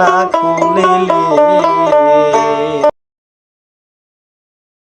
না খুলিলি।